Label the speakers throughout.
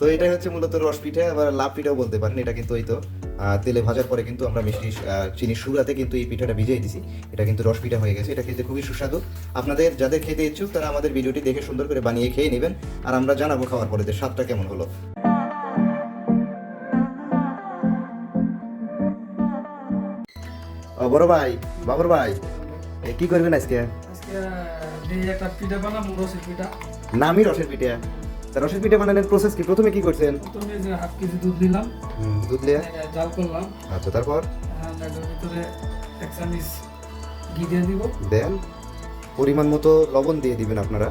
Speaker 1: তো এটাই হচ্ছে মূলত রস পিঠা আবার লাভ পিঠাও বলতে পারেন এটা কিন্তু ওই তো তেলে ভাজার পরে কিন্তু আমরা মিষ্টি চিনির সুরাতে কিন্তু এই পিঠাটা ভিজিয়ে দিছি। এটা কিন্তু রস পিঠা হয়ে গেছে এটা খেতে খুবই সুস্বাদু। আপনাদের যাদের খেতে ইচ্ছুক তারা আমাদের ভিডিওটি দেখে সুন্দর করে বানিয়ে খেয়ে নেবেন। আর আমরা জানাব খাওয়ার পরে যে স্বাদটা কেমন হলো। বড় ভাই বাবর ভাই কি করবেন আজকে?
Speaker 2: আজকে একটা পিঠা বানাবো রসের পিঠা।
Speaker 1: নামই রসের পিঠা। তা রসের পিঠা বানানোর প্রসেস কি? প্রথমে কি করছেন?
Speaker 2: প্রথমে যে হাফ কেজি দুধ দিলাম।
Speaker 1: দুধ
Speaker 2: এটা জাল করলাম।
Speaker 1: আচ্ছা তারপর?
Speaker 2: আর ভিতরে এক চামিচ ঘি দিয়ে দিব।
Speaker 1: দেন? পরিমাণ মতো লবণ দিয়ে দিবেন আপনারা।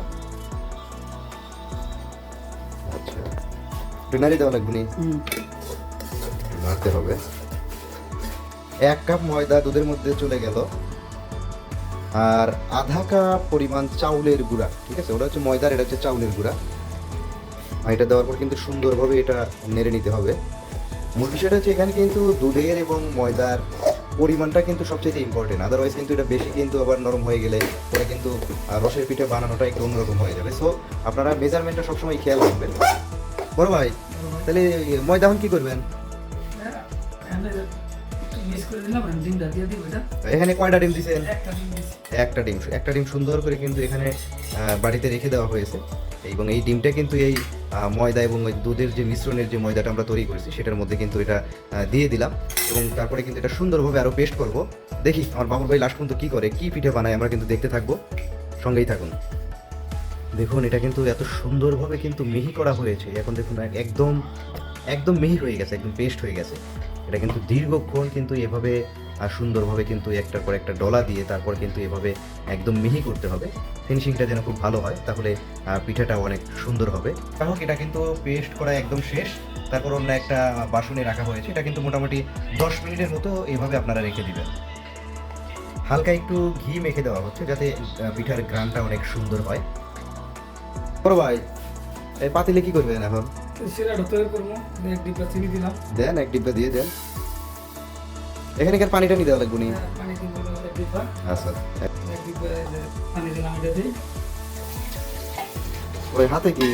Speaker 1: আচ্ছা নাড়ি দেওয়া লাগবে নি? নাড়তে হবে। এক কাপ ময়দা দুধের মধ্যে চলে গেল। আর আধা কাপ পরিমাণ চাউলের গুঁড়া ঠিক আছে? ওটা হচ্ছে ময়দার এটা হচ্ছে চাউলের গুঁড়া। এটা দেওয়ার পর কিন্তু সুন্দরভাবে এটা নেড়ে নিতে হবে। মূল বিষয়টা হচ্ছে এখানে কিন্তু দুধের এবং ময়দার পরিমাণটা কিন্তু সবচেয়ে ইম্পর্টেন্ট আদারওয়াইজ কিন্তু এটা বেশি কিন্তু আবার নরম হয়ে গেলে পরে কিন্তু রসের পিঠে বানানোটা একটু অন্যরকম হয়ে যাবে। সো আপনারা মেজারমেন্টটা সবসময় খেয়াল রাখবেন। বড় ভাই তাহলে ময়দা এখন কী করবেন?
Speaker 2: এটা।
Speaker 1: এখানে কয়টা ডিম দিছেন?
Speaker 2: একটা ডিম
Speaker 1: একটা ডিম সুন্দর করে কিন্তু এখানে বাড়িতে রেখে দেওয়া হয়েছে। এবং এই ডিমটা কিন্তু এই ময়দা এবং ওই দুধের যে মিশ্রণের যে ময়দাটা আমরা তৈরি করেছি, সেটার মধ্যে কিন্তু এটা দিয়ে দিলাম। এবং তারপরে কিন্তু এটা সুন্দরভাবে আরও পেস্ট করব। দেখি, আমার বাবুর ভাই লাস্ট পর্যন্ত কী করে, কী পিঠে বানায়, আমরা কিন্তু দেখতে থাকব। সঙ্গেই থাকুন। দেখুন, এটা কিন্তু এত সুন্দরভাবে কিন্তু মিহি করা হয়েছে। এখন দেখুন, এক- একদম একদম মিহি হয়ে গেছে, একদম পেস্ট হয়ে গেছে। এটা কিন্তু দীর্ঘক্ষণ কিন্তু এভাবে আর সুন্দরভাবে কিন্তু একটার পর একটা ডলা দিয়ে তারপর কিন্তু এভাবে একদম মিহি করতে হবে। ফিনিশিংটা যেন খুব ভালো হয় তাহলে পিঠাটা অনেক সুন্দর হবে। হোক এটা কিন্তু পেস্ট করা একদম শেষ। তারপর অন্য একটা বাসনে রাখা হয়েছে এটা কিন্তু মোটামুটি দশ মিনিটের মতো এভাবে আপনারা রেখে দিবেন। হালকা একটু ঘি মেখে দেওয়া হচ্ছে যাতে পিঠার গ্রানটা অনেক সুন্দর হয়। বড় ভাই এই পাতিলে কি করবেন এখন?
Speaker 2: শিরাটা তৈরি করব এক ডিব্বা চিনি দিলাম।
Speaker 1: দেন এক ডিব্বা দিয়ে দেন। এখানে কি পানিটা নিতে লাগবে নি
Speaker 2: এক ডিব্বা
Speaker 1: আচ্ছা। ওই হাতে কি?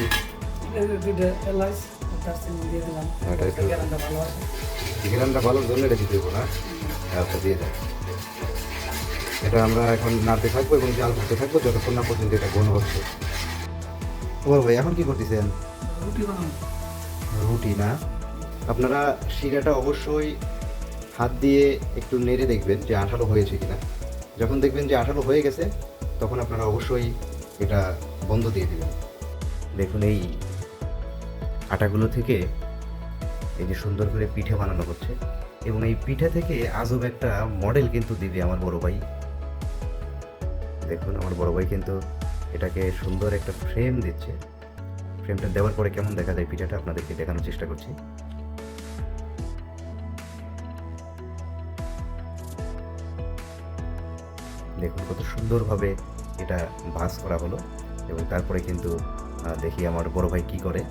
Speaker 1: জন্য এটা দিতে না। আচ্ছা দিয়ে এটা আমরা এখন নাড়তে থাকব এবং জাল করতে থাকব যতক্ষণ না পর্যন্ত এটা ঘন হচ্ছে। ও ভাই এখন কি করতেছেন?
Speaker 2: রুটি
Speaker 1: রুটি না? আপনারা শিরাটা অবশ্যই হাত দিয়ে একটু নেড়ে দেখবেন যে আঠালো হয়েছে কিনা। যখন দেখবেন যে আঠালো হয়ে গেছে, তখন আপনারা অবশ্যই এটা বন্ধ দিয়ে দেবেন। দেখুন, এই আটাগুলো থেকে এই যে সুন্দর করে পিঠে বানানো হচ্ছে এবং এই পিঠে থেকে আজব একটা মডেল কিন্তু দিবে আমার বড় ভাই। দেখুন, আমার বড় ভাই কিন্তু এটাকে সুন্দর একটা ফ্রেম দিচ্ছে। ফ্রেমটা দেওয়ার পরে কেমন দেখা যায় পিঠাটা, আপনাদেরকে দেখানোর চেষ্টা করছি। দেখুন কত সুন্দরভাবে এটা ভাঁজ করা হলো এবং তারপরে কিন্তু দেখি আমার বড় ভাই কি করে।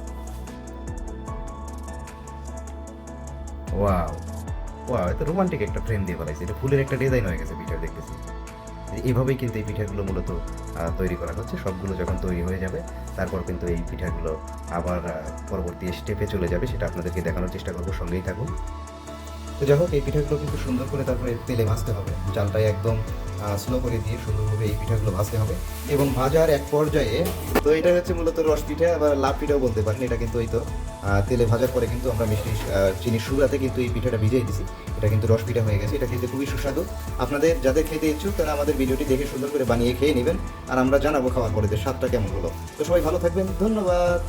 Speaker 1: ওয়াও ওয়াও এটা রোমান্টিক একটা ফ্রেম দিয়ে বানাইছে। এটা ফুলের একটা ডিজাইন হয়ে গেছে পিঠার, দেখতেছি। এইভাবেই কিন্তু এই পিঠাগুলো মূলত তৈরি করা হচ্ছে। সবগুলো যখন তৈরি হয়ে যাবে, তারপর কিন্তু এই পিঠাগুলো আবার পরবর্তী স্টেপে চলে যাবে সেটা আপনাদেরকে দেখানোর চেষ্টা করব, সঙ্গেই থাকুন। তো যাই হোক, এই পিঠাগুলো কিন্তু সুন্দর করে তারপরে তেলে ভাজতে হবে। জালটাই একদম স্লো করে দিয়ে সুন্দরভাবে এই পিঠাগুলো ভাজতে হবে এবং ভাজার এক পর্যায়ে, তো এটা হচ্ছে মূলত রস পিঠা বা লাভ পিঠাও বলতে পারেন, এটা কিন্তু ওই তো তেলে ভাজার পরে কিন্তু আমরা মিষ্টি চিনির সুরাতে কিন্তু এই পিঠাটা ভিজিয়ে দিছি, এটা কিন্তু রস পিঠা হয়ে গেছে, এটা খেতে খুবই সুস্বাদু। আপনাদের যাদের খেতে ইচ্ছুক, তারা আমাদের ভিডিওটি দেখে সুন্দর করে বানিয়ে খেয়ে নেবেন, আর আমরা জানাব খাওয়ার পরে যে স্বাদটা কেমন হলো। তো সবাই ভালো থাকবেন, ধন্যবাদ।